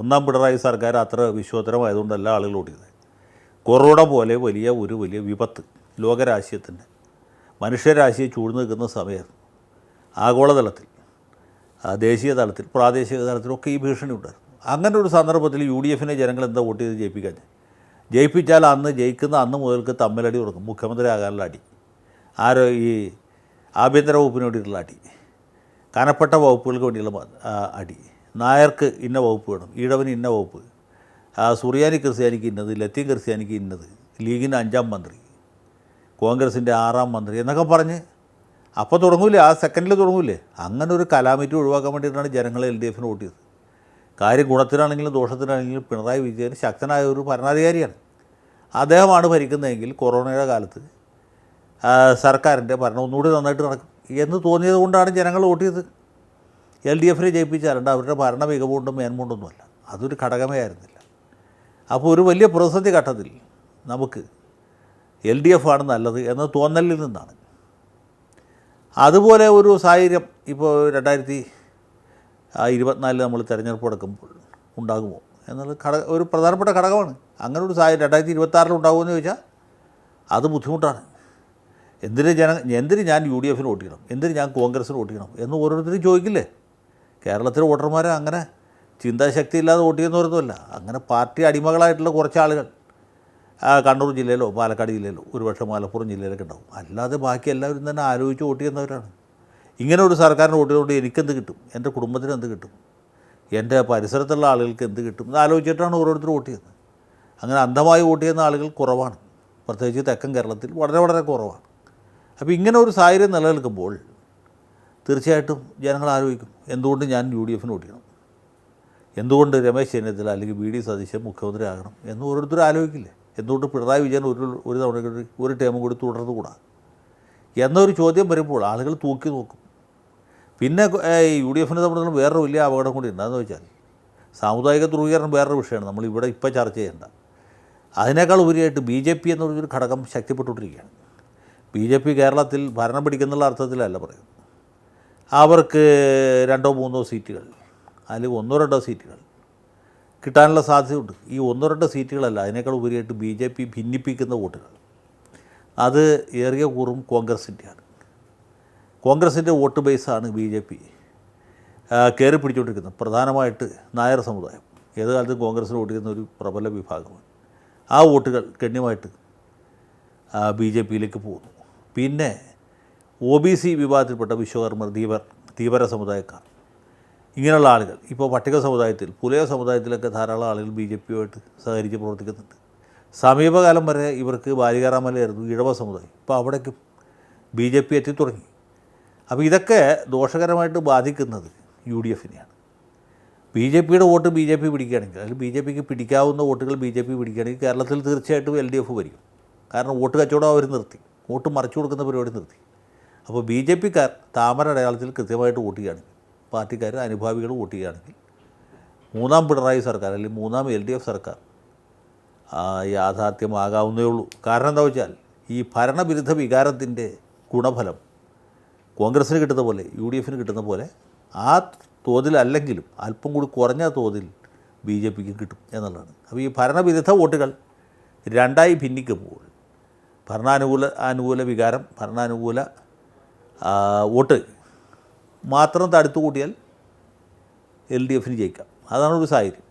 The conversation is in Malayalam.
ഒന്നാം പിണറായി സർക്കാർ അത്ര വിശ്വോത്തരമായതുകൊണ്ടല്ല ആളുകൾ ഓടിയത്. കൊറോണ പോലെ വലിയ ഒരു വലിയ വിപത്ത് ലോകരാശിയത്തിന്റെ മനുഷ്യരാശിയെ ചൂഴ്ന്നു നിൽക്കുന്ന സമയത്ത് ആഗോളതലത്തിൽ ദേശീയ തലത്തിൽ പ്രാദേശിക തലത്തിലൊക്കെ ഈ ഭീഷണി ഉണ്ടായിരുന്നു. അങ്ങനെ ഒരു സന്ദർഭത്തിൽ യു ഡി എഫിനെ ജനങ്ങൾ എന്താ വോട്ട് ചെയ്ത് ജയിപ്പിക്കാൻ? ജയിപ്പിച്ചാൽ അന്ന് ജയിക്കുന്ന അന്ന് മുതൽക്ക് തമ്മിലടി കൊടുക്കും മുഖ്യമന്ത്രി ആകാനുള്ള അടി. ആരോ ഈ ആഭ്യന്തര വകുപ്പിന് വേണ്ടിയിട്ടുള്ള അടി. കനപ്പെട്ട വകുപ്പുകൾക്ക് വേണ്ടിയുള്ള അടി. നായർക്ക് ഇന്ന വകുപ്പ് വേണം ഈഴവന് ഇന്ന വകുപ്പ്. ആ, സുറിയാനി ക്രിസ്ത്യാനിക്ക് ഇന്നത് ലത്തീൻ ക്രിസ്ത്യാനിക്ക് ഇന്നത് ലീഗിന്റെ അഞ്ചാം മന്ത്രി കോൺഗ്രസിന്റെ ആറാം മന്ത്രി എന്നൊക്കെ പറഞ്ഞ് അപ്പോൾ തുടങ്ങൂലേ ആ സെക്കൻഡിൽ തുടങ്ങൂലേ? അങ്ങനെ ഒരു കലാമിറ്റി ഒഴിവാക്കാൻ വേണ്ടിയിട്ടാണ് ജനങ്ങൾ എൽ ഡി എഫിന് വോട്ട് ചെയ്തത്. കാര്യം ഗുണത്തിനാണെങ്കിലും ദോഷത്തിനാണെങ്കിലും പിണറായി വിജയൻ ശക്തനായ ഒരു ഭരണാധികാരിയാണ്. അദ്ദേഹമാണ് ഭരിക്കുന്നതെങ്കിൽ കൊറോണയുടെ കാലത്ത് സർക്കാരിന്റെ ഭരണം ഒന്നുകൂടി നന്നായിട്ട് നടക്കും എന്ന് തോന്നിയത് കൊണ്ടാണ് ജനങ്ങൾ വോട്ട് ചെയ്തത്. എൽ ഡി എഫിനെ ജയിപ്പിച്ചാലുണ്ട് അവരുടെ ഭരണ മികവുകൊണ്ടും മേന്മകൊണ്ടൊന്നുമല്ല അതൊരു ഘടകമേ ആയിരുന്നില്ല. അപ്പോൾ ഒരു വലിയ പ്രതിസന്ധി ഘട്ടത്തിൽ നമുക്ക് എൽ ഡി എഫ് ആണ് നല്ലത് എന്ന തോന്നലിൽ നിന്നാണ്. അതുപോലെ ഒരു സാഹചര്യം ഇപ്പോൾ രണ്ടായിരത്തി ഇരുപത്തിനാലിൽ നമ്മൾ തിരഞ്ഞെടുപ്പ് നടക്കുമ്പോൾ ഉണ്ടാകുമോ എന്നുള്ള ഘടക ഒരു പ്രധാനപ്പെട്ട ഘടകമാണ്. അങ്ങനെ ഒരു സാഹചര്യം രണ്ടായിരത്തി ഇരുപത്താറിൽ ഉണ്ടാകുമെന്ന് ചോദിച്ചാൽ അത് ബുദ്ധിമുട്ടാണ്. എന്തിന് ജന എന്തിന് ഞാൻ യു ഡി എഫിന് വോട്ട് ചെയ്യണം? എന്തിന് ഞാൻ കോൺഗ്രസ്സിന് വോട്ട് ചെയ്യണം എന്ന് ഓരോരുത്തരും ചോദിക്കില്ലേ? കേരളത്തിലെ വോട്ടർമാർ അങ്ങനെ ചിന്താശക്തി ഇല്ലാതെ വോട്ട് ചെയ്യുന്നവരൊന്നുമല്ല. അങ്ങനെ പാർട്ടി അടിമകളായിട്ടുള്ള കുറച്ച് ആളുകൾ കണ്ണൂർ ജില്ലയിലോ പാലക്കാട് ജില്ലയിലോ ഒരുപക്ഷെ മലപ്പുറം ജില്ലയിലൊക്കെ ഉണ്ടാവും. അല്ലാതെ ബാക്കി എല്ലാവരും തന്നെ ആലോചിച്ച് വോട്ട് ചെയ്യുന്നവരാണ്. ഇങ്ങനെ ഒരു സർക്കാരിന് വോട്ട് ചെയ്തുകൊണ്ട് എനിക്കെന്ത് കിട്ടും? എന്റെ കുടുംബത്തിന് എന്ത് കിട്ടും? എന്റെ പരിസരത്തുള്ള ആളുകൾക്ക് എന്ത് കിട്ടും? എന്ന് ആലോചിച്ചിട്ടാണ് ഓരോരുത്തർ വോട്ട് ചെയ്യുന്നത്. അങ്ങനെ അന്ധമായി വോട്ട് ചെയ്യുന്ന ആളുകൾ കുറവാണ്. പ്രത്യേകിച്ച് തെക്കൻ കേരളത്തിൽ വളരെ വളരെ കുറവാണ്. അപ്പോൾ ഇങ്ങനെ ഒരു സാഹചര്യം നിലനിൽക്കുമ്പോൾ തീർച്ചയായിട്ടും ജനങ്ങൾ ആലോചിക്കും എന്തുകൊണ്ട് ഞാൻ യു ഡി എഫിന് വോട്ട് എന്തുകൊണ്ട് രമേശ് ചെന്നിത്തല അല്ലെങ്കിൽ വി ഡി സതീശൻ മുഖ്യമന്ത്രി ആകണം എന്ന് ഓരോരുത്തരും ആലോചിക്കില്ലേ? എന്തുകൊണ്ട് പിണറായി വിജയൻ ഒരു ഒരു തവണ ഒരു ടേമും കൂടി തുടർന്നുകൂടാ? എന്നൊരു ചോദ്യം വരുമ്പോൾ ആളുകൾ തൂക്കി നോക്കും. പിന്നെ യു ഡി എഫിനെ തമ്മിലുള്ള വേറൊരു വലിയ അപകടം കൂടി എന്താണെന്ന് വെച്ചാൽ സാമുദായിക ധ്രുവീകരണം വേറൊരു വിഷയമാണ്. നമ്മൾ ഇവിടെ ഇപ്പോൾ ചർച്ച ചെയ്യേണ്ട. അതിനേക്കാൾ ഉപരിയായിട്ട് ബി ജെ പി എന്നൊരു ഘടകം ശക്തിപ്പെട്ടുകൊണ്ടിരിക്കുകയാണ്. ബി ജെ പി കേരളത്തിൽ ഭരണം പിടിക്കുന്നുള്ള അർത്ഥത്തിലല്ല പറയുന്നത്. അവർക്ക് രണ്ടോ മൂന്നോ സീറ്റുകൾ അല്ലെങ്കിൽ ഒന്നോ രണ്ടോ സീറ്റുകൾ കിട്ടാനുള്ള സാധ്യതയുണ്ട്. ഈ ഒന്നോ രണ്ടോ സീറ്റുകളല്ല അതിനേക്കാൾ ഉപരിയായിട്ട് ബി ജെ പി ഭിന്നിപ്പിക്കുന്ന വോട്ടുകൾ. അത് ഏറിയ കൂറും കോൺഗ്രസിന്റെയാണ്. കോൺഗ്രസിന്റെ വോട്ട് ബേസാണ് ബി ജെ പി കയറി പിടിച്ചുകൊണ്ടിരിക്കുന്നത്. പ്രധാനമായിട്ട് നായർ സമുദായം. ഏത് കാലത്തും കോൺഗ്രസ്സിന് വോട്ട് ചെയ്യുന്ന ഒരു പ്രബല വിഭാഗമാണ്. ആ വോട്ടുകൾ ഗണ്യമായിട്ട് ബി ജെ പിയിലേക്ക് പോകുന്നു. പിന്നെ ഒ ബി സി വിഭാഗത്തിൽപ്പെട്ട വിശ്വകർമ്മർ ധീവർ ധീവര സമുദായക്കാർ. ഇങ്ങനെയുള്ള ആളുകൾ. ഇപ്പോൾ പട്ടിക സമുദായത്തിൽ പുലയ സമുദായത്തിലൊക്കെ ധാരാളം ആളുകൾ ബി ജെ പിയുമായിട്ട് സഹകരിച്ച് പ്രവർത്തിക്കുന്നുണ്ട്. സമീപകാലം വരെ ഇവർക്ക് ബാലികാറാമലയായിരുന്നു ഇഴവ സമുദായം. ഇപ്പോൾ അവിടേക്കും ബി ജെ പി എത്തി തുടങ്ങി. അപ്പോൾ ഇതൊക്കെ ദോഷകരമായിട്ട് ബാധിക്കുന്നത് യു ഡി എഫിനെയാണ്. ബി ജെ പിയുടെ വോട്ട് ബി ജെ പി പിടിക്കുകയാണെങ്കിൽ അല്ലെങ്കിൽ ബി ജെ പിക്ക് പിടിക്കാവുന്ന വോട്ടുകൾ ബി ജെ പി പിടിക്കുകയാണെങ്കിൽ കേരളത്തിൽ തീർച്ചയായിട്ടും എൽ ഡി എഫ് വരും കാരണം വോട്ട് കച്ചവടം അവർ നിർത്തി. വോട്ട് മറിച്ചു കൊടുക്കുന്ന പരിപാടി നിർത്തി. അപ്പോൾ ബി ജെ പിക്കാർ താമര അടയാളത്തിൽ കൃത്യമായിട്ട് വോട്ട് ചെയ്യുകയാണെങ്കിൽ പാർട്ടിക്കാർ അനുഭാവികൾ വോട്ട് ചെയ്യുകയാണെങ്കിൽ മൂന്നാം പിണറായി സർക്കാർ അല്ലെങ്കിൽ മൂന്നാം എൽ ഡി എഫ് സർക്കാർ യാഥാർത്ഥ്യമാകാവുന്നേ ഉള്ളൂ. കാരണം എന്താ വെച്ചാൽ ഈ ഭരണവിരുദ്ധ വികാരത്തിന്റെ ഗുണഫലം കോൺഗ്രസ്സിന് കിട്ടുന്ന പോലെ യു ഡി എഫിന് കിട്ടുന്ന പോലെ ആ തോതിലല്ലെങ്കിലും അല്പം കൂടി കുറഞ്ഞ തോതിൽ ബി ജെ പിക്ക് കിട്ടും എന്നുള്ളതാണ്. അപ്പോൾ ഈ ഭരണവിരുദ്ധ വോട്ടുകൾ രണ്ടായി ഭിന്നിക്കുമ്പോൾ ഭരണാനുകൂല അനുകൂല വികാരം ഭരണാനുകൂല വോട്ട് മാത്രം തടുത്തു കൂട്ടിയാൽ എൽ ഡി എഫിന് ജയിക്കാം. അതാണ് ഒരു സാഹചര്യം.